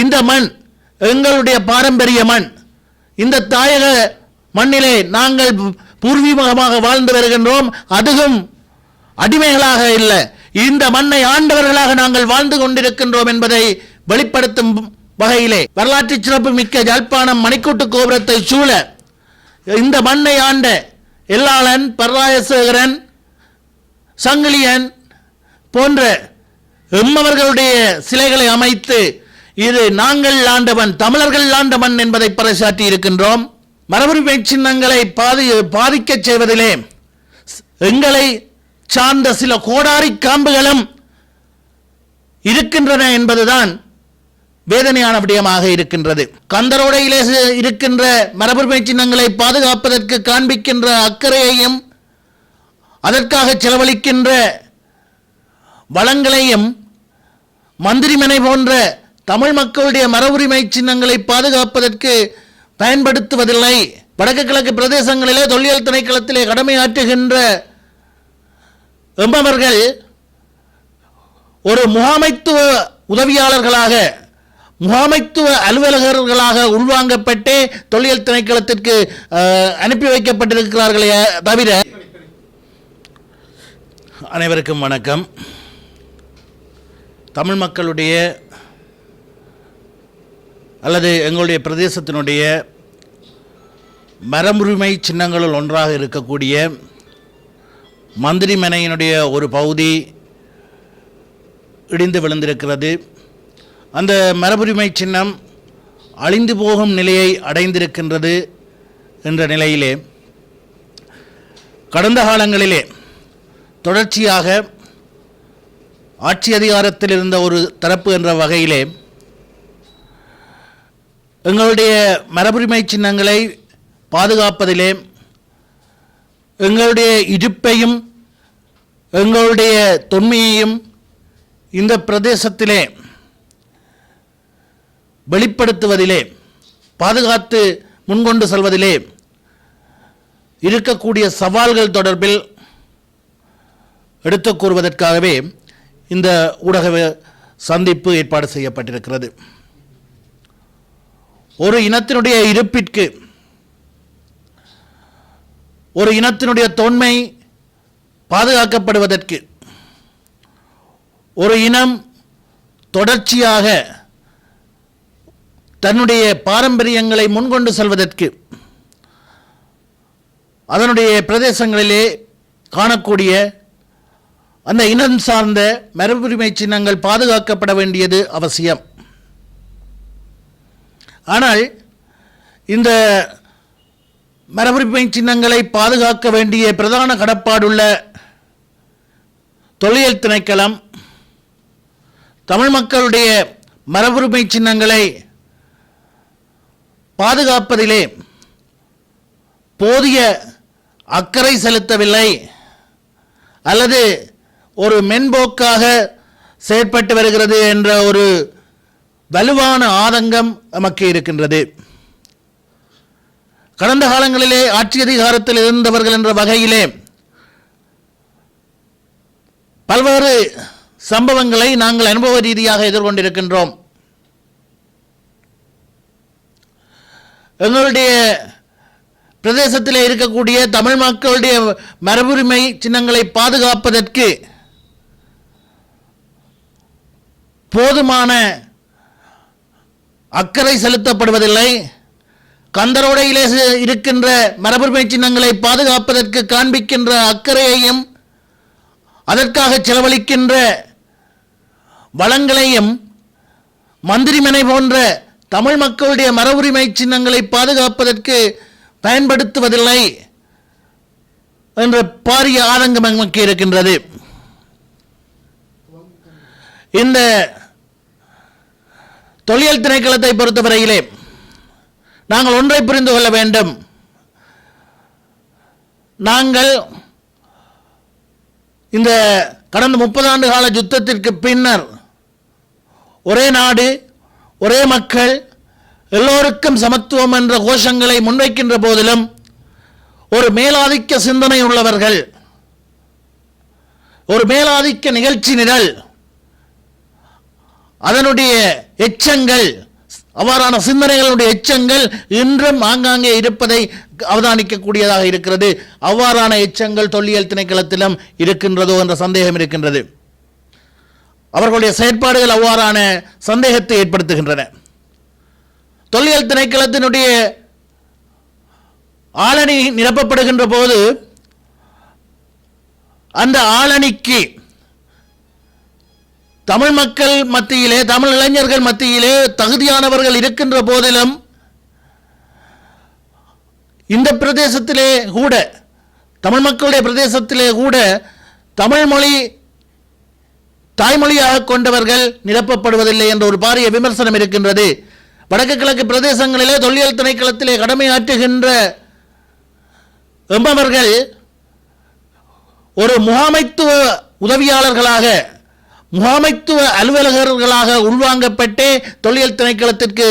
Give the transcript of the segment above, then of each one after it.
இந்த மண் எங்களுடைய பாரம்பரிய மண். இந்த தாயக மண்ணிலே நாங்கள் பூர்வீகமாக வாழ்ந்து வருகின்றோம். அதுவும் அடிமைகளாக இல்லை. இந்த மண்ணை ஆண்டவர்களாக நாங்கள் வாழ்ந்து கொண்டிருக்கின்றோம் என்பதை வெளிப்படுத்தும் வகையிலே வரலாற்று சிறப்பு மிக்க யாழ்ப்பாணம் மணிக்கூட்டு கோபுரத்தை சூழ இந்த மண்ணை ஆண்ட எல்லாளன் பரராயசேகரன் சங்கிலியன் போன்ற எம்மவர்களுடைய சிலைகளை அமைத்து இது நாங்கள் ஆண்டவன் தமிழர்கள் ஆண்டவன் என்பதை பறைசாற்றி இருக்கின்றோம் மரபுரிமை சின்னங்களை பாதி பாதிக்கச் செய்வதிலே எங்களை சார்ந்த சில கோடாரி காம்புகளும் இருக்கின்றன என்பதுதான் வேதனையான விடயமாக இருக்கின்றது. கந்தரோடையிலே இருக்கின்ற மரபுரிமை சின்னங்களை பாதுகாப்பதற்கு காண்பிக்கின்ற அக்கறையையும் அதற்காக செலவழிக்கின்ற வளங்களையும் மந்திரிமனை போன்ற தமிழ் மக்களுடைய மரபுரிமை சின்னங்களை பாதுகாப்பதற்கு பயன்படுத்துவதில்லை. வடக்கு கிழக்கு பிரதேசங்களிலே தொல்லியல் திணைக்களத்திலே கடமையாற்றுகின்ற எம்பவர்கள் ஒரு முகாமைத்துவ உதவியாளர்களாக முகாமைத்துவ அலுவலகர்களாக உள்வாங்கப்பட்டே தொல்லியல் திணைக்களத்திற்கு அனுப்பி வைக்கப்பட்டிருக்கிறார்களே தவிர. அனைவருக்கும் வணக்கம். தமிழ் மக்களுடைய அல்லது எங்களுடைய பிரதேசத்தினுடைய மரபுரிமை சின்னங்களுள் ஒன்றாக இருக்கக்கூடிய மந்திரிமனையினுடைய ஒரு பகுதி இடிந்து விழுந்திருக்கிறது. அந்த மரபுரிமை சின்னம் அழிந்து போகும் நிலையை அடைந்திருக்கின்றது என்ற நிலையிலே கடந்த காலங்களிலே தொடர்ச்சியாக ஆட்சி அதிகாரத்தில் இருந்த ஒரு தரப்பு என்ற வகையிலே எங்களுடைய மரபுரிமை சின்னங்களை பாதுகாப்பதிலே எங்களுடைய இருப்பையும் எங்களுடைய தொன்மையையும் இந்த பிரதேசத்திலே வெளிப்படுத்துவதிலே பாதுகாத்து முன்கொண்டு செல்வதிலே இருக்கக்கூடிய சவால்கள் தொடர்பில் எடுத்துக் கூறுவதற்காகவே இந்த ஊடக சந்திப்பு ஏற்பாடு செய்யப்பட்டிருக்கிறது. ஒரு இனத்தினுடைய இருப்பிற்கு ஒரு இனத்தினுடைய தொன்மை பாதுகாக்கப்படுவதற்கு ஒரு இனம் தொடர்ச்சியாக தன்னுடைய பாரம்பரியங்களை முன்கொண்டு செல்வதற்கு அதனுடைய பிரதேசங்களிலே காணக்கூடிய அந்த இனம் சார்ந்த மரபுரிமை சின்னங்கள் பாதுகாக்கப்பட வேண்டியது அவசியம். ஆனால் இந்த மரபுரிமை சின்னங்களை பாதுகாக்க வேண்டிய பிரதான கடப்பாடுள்ள தொல்லியல் திணைக்களம் தமிழ் மக்களுடைய மரபுரிமை சின்னங்களை பாதுகாப்பதிலே போதிய அக்கறை செலுத்தவில்லை அல்லது ஒரு மென்போக்காக செயற்பட்டு வருகிறது என்ற ஒரு வலுவான ஆதங்கம் நமக்கு இருக்கின்றது. கடந்த காலங்களிலே ஆட்சி அதிகாரத்தில் இருந்தவர்கள் என்ற வகையிலே பல்வேறு சம்பவங்களை நாங்கள் அனுபவ ரீதியாக எதிர்கொண்டிருக்கின்றோம். எங்களுடைய பிரதேசத்தில் இருக்கக்கூடிய தமிழ் மக்களுடைய மரபுரிமை சின்னங்களை பாதுகாப்பதற்கு போதுமான அக்கறை செலுத்தப்படுவதில்லை. கந்தரோடையிலே இருக்கின்ற மரபுரிமை சின்னங்களை பாதுகாப்பதற்கு காண்பிக்கின்ற அக்கறையையும் அதற்காக செலவழிக்கின்ற வளங்களையும் மந்திரிமனை போன்ற தமிழ் மக்களுடைய மரபுரிமை சின்னங்களை பாதுகாப்பதற்கு பயன்படுத்துவதில்லை என்ற பாரிய ஆதங்கம் நமக்கு இருக்கின்றது. இந்த தொழில் திணைக்களத்தை பொறுத்தவரையிலே நாங்கள் ஒன்றை புரிந்து கொள்ள வேண்டும். நாங்கள் இந்த கடந்த முப்பது ஆண்டு கால யுத்தத்திற்கு பின்னர் ஒரே நாடு ஒரே மக்கள் எல்லோருக்கும் சமத்துவம் என்ற கோஷங்களை முன்வைக்கின்ற போதிலும் ஒரு மேலாதிக்க சிந்தனை உள்ளவர்கள் ஒரு மேலாதிக்க நிகழ்ச்சி நிரல் அதனுடைய எச்சங்கள். அவ்வாறான சிந்தனைகளுடைய எச்சங்கள் இன்றும் ஆங்காங்கே இருப்பதை அவதானிக்கக்கூடியதாக இருக்கிறது. அவ்வாறான எச்சங்கள் தொல்லியல் திணைக்களத்திலும் இருக்கின்றதோ என்ற சந்தேகம் இருக்கின்றது. அவர்களுடைய செயற்பாடுகள் அவ்வாறான சந்தேகத்தை ஏற்படுத்துகின்றன. தொல்லியல் திணைக்களத்தினுடைய ஆளணி நிரப்பப்படுகின்ற போது அந்த ஆளணிக்கு தமிழ் மக்கள் மத்தியிலே தமிழ் இளைஞர்கள் மத்தியிலே தகுதியானவர்கள் இருக்கின்ற போதிலும் இந்த பிரதேசத்திலே கூட தமிழ் மக்களுடைய பிரதேசத்திலே கூட தமிழ் மொழி தாய்மொழியாக கொண்டவர்கள் நிரப்பப்படுவதில்லை என்ற ஒரு பாரிய விமர்சனம் இருக்கின்றது. வடக்கு கிழக்கு பிரதேசங்களிலே தொல்லியல் திணைக்களத்திலே கடமையாற்றுகின்ற எம்பவர்கள் ஒரு முகாமைத்துவ உதவியாளர்களாக முகாமைத்துவ அலுவலகர்களாக உள்வாங்கப்பட்டே தொல்லியல் திணைக்களத்திற்கு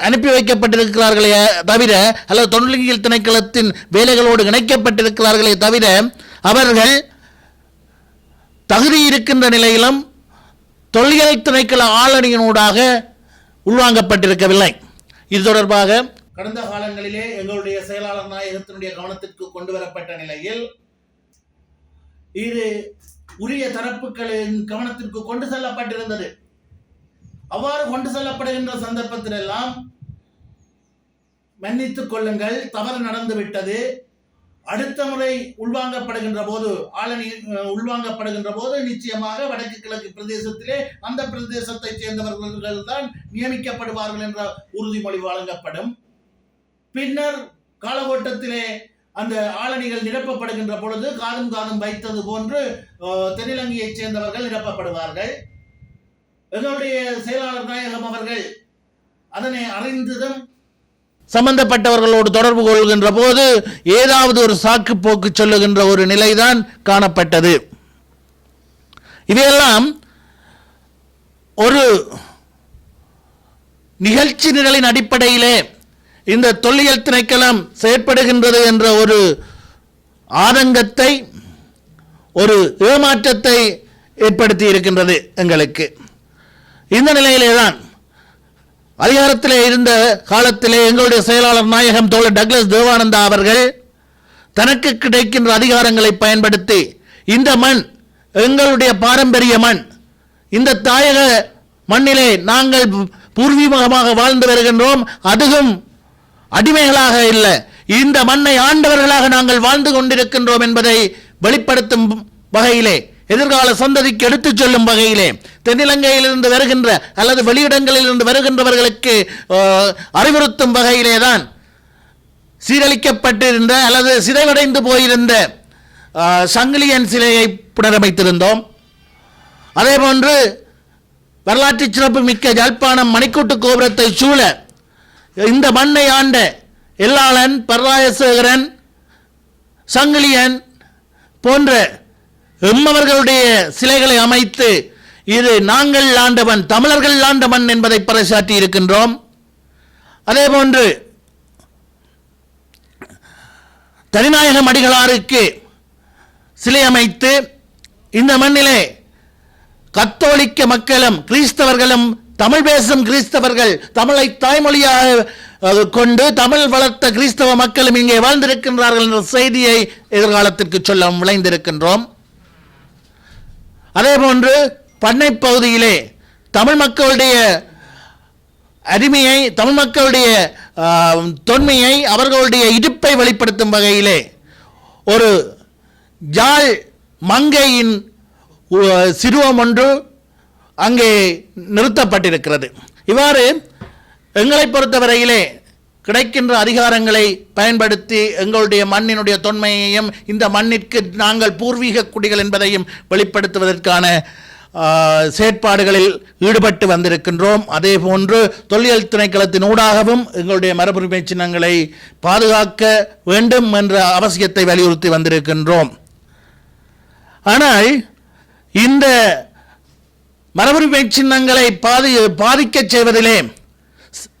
அனுப்பி வைக்கப்பட்டிருக்கிறார்களே தவிர அல்லது தொல்லியல் திணைக்களத்தின் வேலைகளோடு இணைக்கப்பட்டிருக்கிறார்களே தவிர அவர்கள் தகுதி இருக்கின்ற நிலையிலும் தொல்லியல் திணைக்கள ஆளணியினூடாக உள்வாங்கப்பட்டிருக்கவில்லை. இது தொடர்பாக கடந்த காலங்களிலே எங்களுடைய செயலாளர் நாயகத்தினுடைய கவனத்திற்கு கொண்டு வரப்பட்ட நிலையில் இது உரிய தரப்புகளின் கவனத்திற்கு கொண்டு செல்லப்பட்டிருந்தது. அவ்வாறு கொண்டு செல்லப்படுகின்ற சந்தர்ப்பத்திலெல்லாம் மன்னித்துக் கொள்ளுங்கள். தவறு நடந்து விட்டது அடுத்த முறை உள்வாங்கப்படுகின்ற போது ஆளணி உள்வாங்கப்படுகின்ற போது நிச்சயமாக வடக்கு கிழக்கு பிரதேசத்திலே அந்த பிரதேசத்தைச் சேர்ந்தவர்கள் தான் நியமிக்கப்படுவார்கள் என்ற உறுதிமொழி வழங்கப்படும். பின்னர் காலகோட்டத்திலே அந்த ஆளணிகள் நிரப்பப்படுகின்ற பொழுது காதும் காதும் வைத்தது போன்று தென்னிலங்கையைச் சேர்ந்தவர்கள் நிரப்பப்படுவார்கள். எங்களுடைய செயலாளர் நாயகம் அவர்கள் அதனை அறிந்ததும் சம்பந்தப்பட்டவர்களோடு தொடர்பு கொள்கின்ற போது ஏதாவது ஒரு சாக்கு போக்கு சொல்லுகின்ற ஒரு நிலைதான் காணப்பட்டது. இவையெல்லாம் ஒரு நிகழ்ச்சி நிரலின் அடிப்படையிலே இந்த தொல்லியல் திணைக்களம் செயற்படுகின்றது என்ற ஒரு ஆதங்கத்தை ஒரு ஏமாற்றத்தை ஏற்படுத்தி இருக்கின்றது எங்களுக்கு. இந்த நிலையிலே தான் அதிகாரத்திலே இருந்த காலத்திலே எங்களுடைய செயலாளர் நாயகம் தோழர் டக்ளஸ் தேவானந்தா அவர்கள் தனக்கு கிடைக்கின்ற அதிகாரங்களை பயன்படுத்தி இந்த மண் எங்களுடைய பாரம்பரிய மண் இந்த தாயக மண்ணிலே நாங்கள் பூர்வீகமாக வாழ்ந்து வருகின்றோம் அதுவும் அடிமைகளாக இல்லை. இந்த மண்ணை ஆண்டவர்களாக நாங்கள் வாழ்ந்து கொண்டிருக்கின்றோம் என்பதை வெளிப்படுத்தும் வகையிலே எதிர்கால சந்ததிக்கு எடுத்துச் சொல்லும் வகையிலே தென்னிலங்கையிலிருந்து வருகின்ற அல்லது வெளியிடங்களிலிருந்து வருகின்றவர்களுக்கு அறிவுறுத்தும் வகையிலே தான் சீரழிக்கப்பட்டிருந்த அல்லது சிதைவடைந்து போயிருந்த சங்கிலியன் சிலையை புனரமைத்திருந்தோம். அதே போன்று வரலாற்று சிறப்பு மிக்க ஜல்பானம் மணிக்கூட்டு கோபுரத்தை சூழ இந்த மண்ணை ஆண்ட எல்லாளன் பர்ராயசேகரன் சங்கிலியன் போன்ற எம்மவர்களுடைய சிலைகளை அமைத்து இது நாங்கள் ஆண்டவன் தமிழர்கள் ஆண்டவன் என்பதை பறைசாற்றி இருக்கின்றோம். அதே போன்று தனிநாயகம் அடிகளாருக்கு சிலை அமைத்து இந்த மண்ணிலே கத்தோலிக்க மக்களும் கிறிஸ்தவர்களும் தமிழ் பேசும் கிறிஸ்தவர்கள் தமிழை தாய்மொழியாக கொண்டு தமிழ் வளர்த்த கிறிஸ்தவ மக்களும் இங்கே வாழ்ந்திருக்கின்றார்கள் என்ற செய்தியை எதிர்காலத்திற்கு சொல்ல விளைந்திருக்கின்றோம். அதே போன்று பண்ணை பகுதியிலே தமிழ் மக்களுடைய அடிமையை தமிழ் மக்களுடைய தொன்மையை அவர்களுடைய இடுப்பை வெளிப்படுத்தும் வகையிலே ஒரு ஜாழ் மங்கையின் சிறுவம் ஒன்று அங்கே நிறுத்தப்பட்டிருக்கிறது. இவ்வாறு எங்களை பொறுத்தவரையிலே கிடைக்கின்ற அதிகாரங்களை பயன்படுத்தி எங்களுடைய மண்ணினுடைய தொன்மையையும் இந்த மண்ணிற்கு நாங்கள் பூர்வீக குடிகள் என்பதையும் வெளிப்படுத்துவதற்கான செயற்பாடுகளில் ஈடுபட்டு வந்திருக்கின்றோம். அதே போன்று தொல்லியல் திணைக்களத்தின் ஊடாகவும் எங்களுடைய மரபுரிமை சின்னங்களை பாதுகாக்க வேண்டும் என்ற அவசியத்தை வலியுறுத்தி வந்திருக்கின்றோம். ஆனால் இந்த மரபுரிமை சின்னங்களை பாதி பாதிக்கச் செய்வதிலே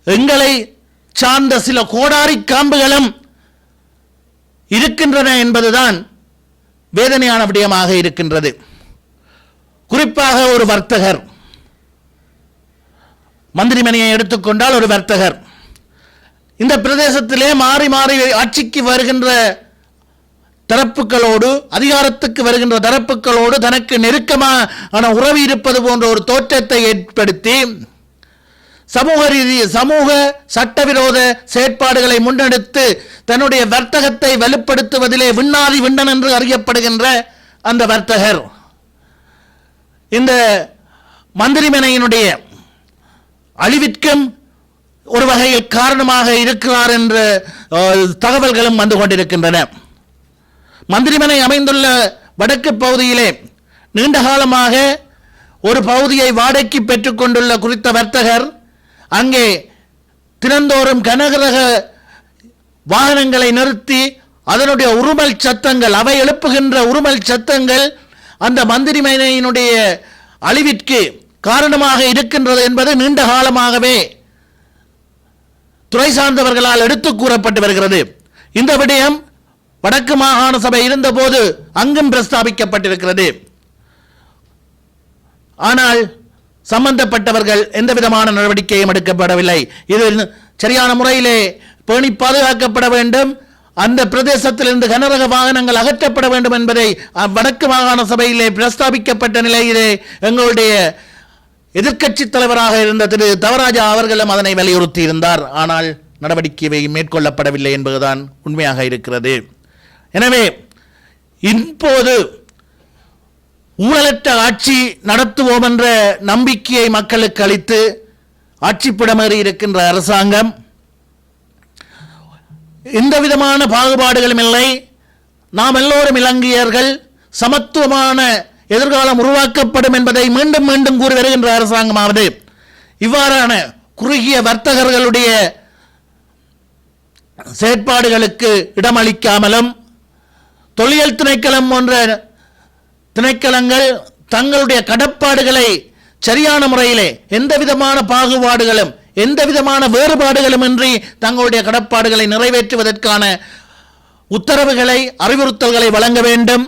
எங்களை சார்ந்த சில கோடாரி காம்புகளும் இருக்கின்றன என்பதுதான் வேதனையான விடயமாக இருக்கின்றது. குறிப்பாக ஒரு வர்த்தகர். மந்திரிமணியை எடுத்துக்கொண்டால் ஒரு வர்த்தகர். இந்த பிரதேசத்திலே மாறி மாறி ஆட்சிக்கு வருகின்ற தரப்புகளோடு அதிகாரத்துக்கு வருகின்ற தரப்புகளோடு தனக்கு நெருக்கமான உறவு இருப்பது போன்ற ஒரு தோற்றத்தை ஏற்படுத்தி சமூக ரீதி சமூக சட்டவிரோத செயற்பாடுகளை முன்னெடுத்து தன்னுடைய வர்த்தகத்தை வலுப்படுத்துவதிலே விண்ணாதி விண்ணன் என்று அறியப்படுகின்ற அந்த வர்த்தகர். இந்த மந்திரிமனையினுடைய அழிவிற்கும் ஒரு வகையில் காரணமாக இருக்கிறார் என்ற தகவல்களும் வந்து கொண்டிருக்கின்றன. மந்திரிமனை அமைந்துள்ள வடக்கு பகுதியிலே நீண்ட காலமாக ஒரு பகுதியை வாடகைக்கு பெற்றுக்கொண்டுள்ள குறித்த வர்த்தகர் அங்கே தினந்தோறும் கனகரக வாகனங்களை நிறுத்தி அதனுடைய உருமல் சத்தங்கள் அவை எழுப்புகின்ற உருமல் சத்தங்கள் அந்த மந்திரிமனையினுடைய அழிவிற்கு காரணமாக இருக்கின்றது என்பது நீண்ட காலமாகவே துறை சார்ந்தவர்களால் எடுத்து கூறப்பட்டு வருகிறது. இந்த விடயம் வடக்கு மாகாண சபை இருந்தபோது அங்கும் பிரஸ்தாபிக்கப்பட்டிருக்கிறது. ஆனால் சம்பந்தப்பட்டவர்கள் எந்த விதமான நடவடிக்கையும் எடுக்கப்படவில்லை. இது சரியான முறையிலே பேணி பாதுகாக்கப்பட வேண்டும். அந்த பிரதேசத்திலிருந்து கனரக வாகனங்கள் அகற்றப்பட வேண்டும் என்பதை வடக்கு மாகாண சபையிலே பிரஸ்தாபிக்கப்பட்ட நிலையிலே எங்களுடைய எதிர்க்கட்சி தலைவராக இருந்த திரு தவராஜா அவர்களும் அதனை வலியுறுத்தி இருந்தார் ஆனால் நடவடிக்கை மேற்கொள்ளப்படவில்லை என்பதுதான் உண்மையாக இருக்கிறது. எனவே இப்போது ஊழலற்ற ஆட்சி நடத்துவோம் என்ற நம்பிக்கையை மக்களுக்கு அளித்து ஆட்சிப்பிடமேறி இருக்கின்ற அரசாங்கம் எந்த விதமான பாகுபாடுகளும் இல்லை. நாம் எல்லோரும் இலங்கையர்கள் சமத்துவமான எதிர்காலம் உருவாக்கப்படும் என்பதை மீண்டும் மீண்டும் கூறி வருகின்ற அரசாங்கமாவது இவ்வாறான குறுகிய வர்த்தகர்களுடைய செயற்பாடுகளுக்கு இடமளிக்காமலும் தொழில் திணைக்களம் போன்ற திணைக்களங்கள் தங்களுடைய கடப்பாடுகளை சரியான முறையிலே எந்த விதமான பாகுபாடுகளும் எந்த விதமான வேறுபாடுகளும் இன்றி தங்களுடைய கடப்பாடுகளை நிறைவேற்றுவதற்கான உத்தரவுகளை அறிவுறுத்தல்களை வழங்க வேண்டும்.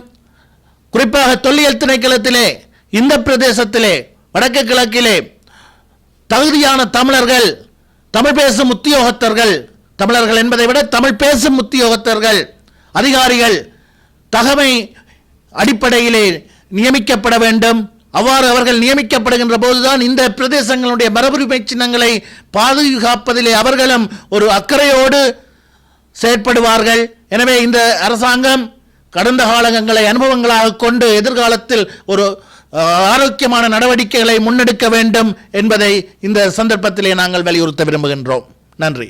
குறிப்பாக தொல்லியல் திணைக்களத்திலே இந்த பிரதேசத்திலே வடக்கு கிழக்கிலே தகுதியான தமிழர்கள் தமிழ் பேசும் உத்தியோகத்தர்கள் தமிழர்கள் என்பதை விட தமிழ் பேசும் உத்தியோகத்தர்கள் அதிகாரிகள் தகமை அடிப்படையிலே நியமிக்கப்பட வேண்டும். அவ்வாறு அவர்கள் நியமிக்கப்படுகின்ற போதுதான் இந்த பிரதேசங்களுடைய மரபுரிமை சின்னங்களை பாதுகாப்பதிலே அவர்களும் ஒரு அக்கறையோடு செயற்படுவார்கள். எனவே இந்த அரசாங்கம் கடந்த காலங்களை அனுபவங்களாக கொண்டு எதிர்காலத்தில் ஒரு ஆரோக்கியமான நடவடிக்கைகளை முன்னெடுக்க வேண்டும் என்பதை இந்த சந்தர்ப்பத்திலே நாங்கள் வலியுறுத்த விரும்புகின்றோம். நன்றி.